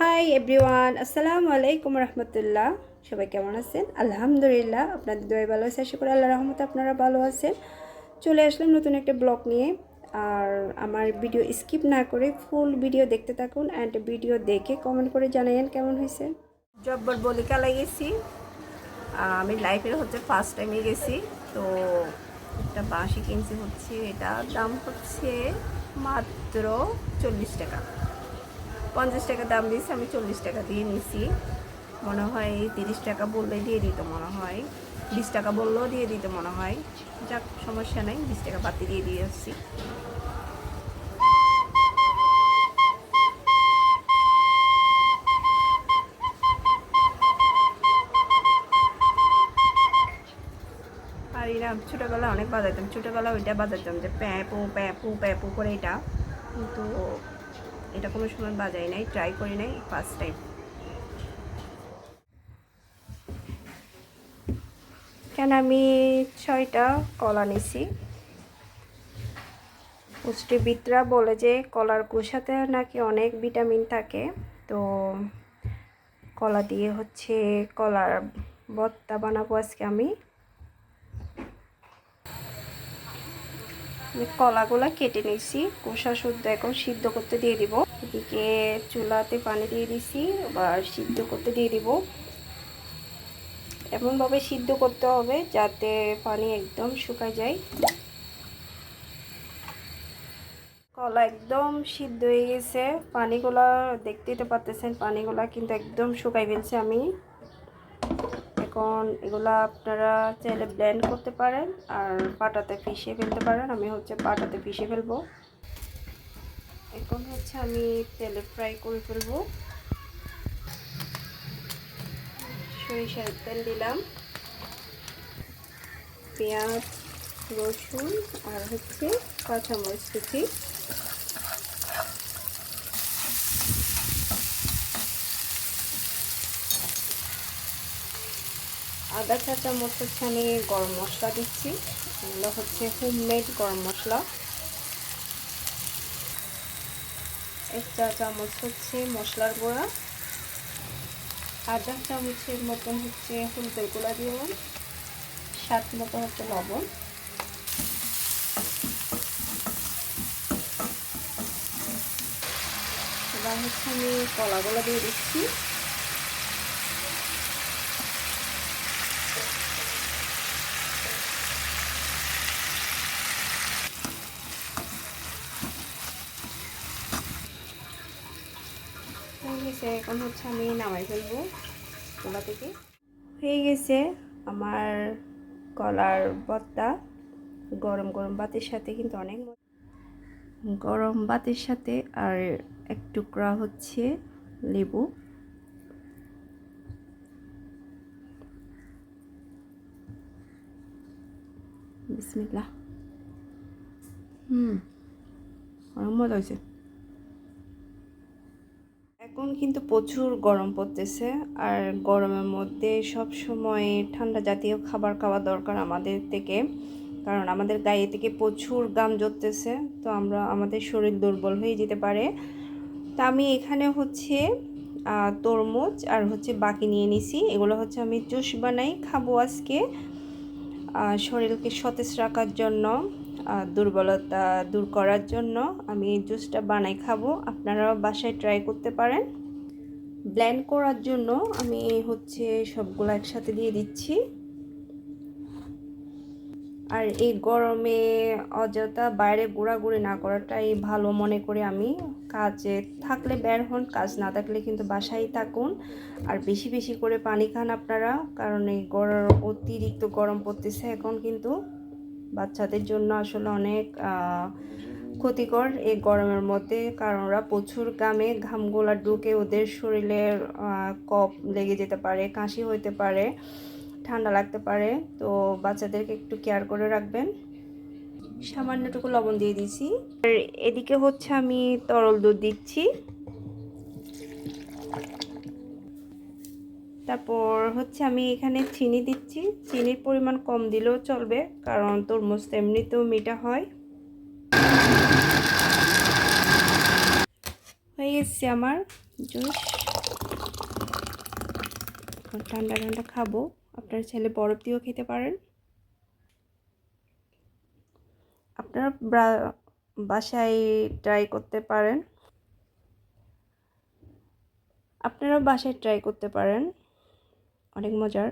Hi everyone আসসালামু আলাইকুম রহমতুল্লাহ সবাই কেমন আছেন? আলহামদুলিল্লাহ, আপনাদের দয়া ভালো আছে। আশা করি আল্লাহ রহমতে আপনারা ভালো আছেন। চলে আসলাম নতুন একটা ব্লগ নিয়ে। আর আমার ভিডিও স্কিপ না করে ফুল ভিডিও দেখতে থাকুন অ্যান্ড ভিডিও দেখে কমেন্ট করে জানাইন কেমন হয়েছে। জব্বর বলিকা লাগিয়েছি আমি লাইফের হচ্ছে ফার্স্ট টাইমে গেছি। তো একটা বাঁশি কিনছি হচ্ছে। এটার দাম হচ্ছে মাত্র চল্লিশ টাকা। পঞ্চাশ টাকা দাম দিয়েছি, আমি চল্লিশ টাকা দিয়ে নিছি। মনে হয় তিরিশ টাকা বললে দিয়ে দিত মনে হয়। বিশ টাকা বললেও দিয়ে দিত মনে হয়। যাক, সমস্যা নেই, বিশ টাকা বাতি দিয়ে দিয়ে আসছি। ছোটোবেলা অনেক বাজাইতাম। ছোটোবেলা ওইটা বাজাইতাম যে প্যাপু প্যাপু প্যাপু করে এটা। কিন্তু এটা কোনো সময় বাজাই নাই ট্রাই করি নাই ফার্স্ট টাইম কেন আমি ছয়টা কলা নিছি। পুষ্টিবিদরা বলে যে কলার কুসাতে নাকি অনেক ভিটামিন থাকে। তো কলা দিয়ে হচ্ছে কলার ভর্তা বানাবো আজকে আমি। কলাগুলা কেটে নিয়েছি কোষা শুদ্ধ এখন সিদ্ধ করতে দিয়ে দিব। এদিকে চুলাতে পানি দিয়ে দিছি আবার সিদ্ধ করতে দিয়ে দিব। এমনভাবে সিদ্ধ করতে হবে যাতে পানি একদম শুকায় যায়। কলা একদম সিদ্ধ হয়ে গেছে। পানিগুলা দেখতেই তো পারতেছেন পানিগুলা কিন্তু একদম শুকাই ফেলছে আমি। এখন এগুলা আপনারা চাইলে ব্লেন্ড করতে পারেন আর পাটাতে পিষে ফেলতে পারেন। আমি হচ্ছে পাটাতে পিষে ফেলব। এখন হচ্ছে আমি তেলে ফ্রাই করে ফেলব। সরিষার তেল দিলাম। পেঁয়াজ, রসুন আর হচ্ছে কাঁচামরিচ কুচি। আদা চা হচ্ছে আমি গরম মশলা দিচ্ছি। এগুলো হচ্ছে হোমমেড গরম মশলা। এক চা চামচ হচ্ছে মশলার গুঁড়া। আধা চামচের মতন হচ্ছে হলুদের গুঁড়া দিলাম। সাত মতো হচ্ছে লবণ। এবার হচ্ছে আমি কলাগুলো দিয়ে দিচ্ছি। গেছে এখন হচ্ছে আমি নামাই ফেলব চুলা থেকে। হয়ে গেছে আমার কলার বত্তা। গরম গরম ভাতের সাথে কিন্তু অনেক গরম ভাতের সাথে আর এক টুকরা হচ্ছে লেবু। বিসমিল্লা হুম, অনেক মজা হয়েছে। এখন কিন্তু প্রচুর গরম পড়তেছে আর গরমের মধ্যে সব সময় ঠান্ডা জাতীয় খাবার খাওয়া দরকার আমাদের থেকে, কারণ আমাদের গায়ে থেকে প্রচুর গাম জড়তেছে, তো আমরা, আমাদের শরীর দুর্বল হয়ে যেতে পারে। তা আমি এখানে হচ্ছে তরমুজ আর হচ্ছে বাকি নিয়ে নিছি, এগুলো হচ্ছে আমি জুস বানাই খাব আজকে শরীরকে সতেজ রাখার জন্য। দুর্বলতা দূর করার জন্য আমি এই জুসটা বানাই খাব। আপনারাও বাসায় ট্রাই করতে পারেন। ব্ল্যান্ড করার জন্য আমি হচ্ছে সবগুলো একসাথে দিয়ে দিচ্ছি। আর এই গরমে অযথা বাইরে ঘোরাঘুরি না করাটাই ভালো মনে করি আমি। কাজে থাকলে বের হন, কাজ না থাকলে কিন্তু বাসায় থাকুন। আর বেশি বেশি করে পানি খান আপনারা, কারণ এই গরম অতিরিক্ত গরম পড়তেছে এখন কিন্তু। বাচ্চাদের জন্য আসলে অনেক ক্ষতিকর এই গরমের মধ্যে, কারণ ওরা প্রচুর গামে ঘামগুলা ঢুকে ওদের শরীরের কফ লেগে যেতে পারে, কাশি হইতে পারে, ঠান্ডা লাগতে পারে। তো বাচ্চাদেরকে একটু কেয়ার করে রাখবেন। সামান্যটুকু লবণ দিয়ে দিছি আর এদিকে হচ্ছে আমি তরল দুধ দিচ্ছি। তারপর হচ্ছে আমি এখানে চিনি দিচ্ছি। চিনির পরিমাণ কম দিলেও চলবে, কারণ তরমুজ এমনিতেও মিঠা হয়। হয়ে গেছে আমার জুস। ঠান্ডা ঠান্ডা খাব। আপনার ছেলে বরফ দিয়েও খেতে পারেন। আপনারা বাসায় ট্রাই করতে পারেন। আপনারা বাসায় ট্রাই করতে পারেন। অনেক মজার।